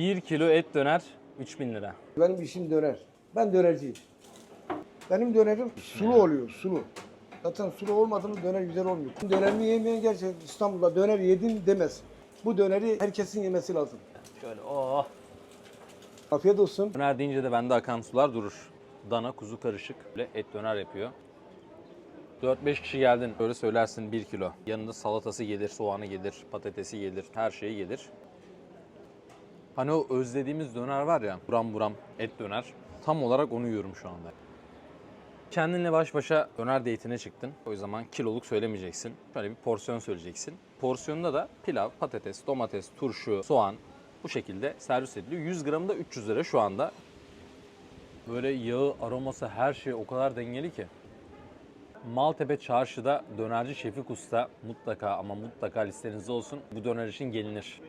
1 kilo et döner 3000 lira. Benim işim döner. Ben dönerciyim. Benim dönerim sulu oluyor, sulu. Zaten sulu olmadı mı döner güzel olmuyor. Dönerini yemeyen gerçekten İstanbul'da döner yedim demez. Bu döneri herkesin yemesi lazım. Şöyle oh. Afiyet olsun. Döner deyince de bende akan sular durur. Dana kuzu karışık böyle et döner yapıyor. 4-5 kişi geldin öyle söylersin 1 kilo. Yanında salatası gelir, soğanı gelir, patatesi gelir, her şeyi gelir. Hani o özlediğimiz döner var ya, buram buram et döner. Tam olarak onu yiyorum şu anda. Kendinle baş başa döner date'ine çıktın. O zaman kiloluk söylemeyeceksin. Şöyle bir porsiyon söyleyeceksin. Porsiyonda da pilav, patates, domates, turşu, soğan bu şekilde servis ediliyor. 100 gramı da 300 lira şu anda. Böyle yağı, aroması her şey o kadar dengeli ki. Maltepe Çarşı'da dönerci Şefik Usta mutlaka ama mutlaka listenizde olsun. Bu döner için gelinir.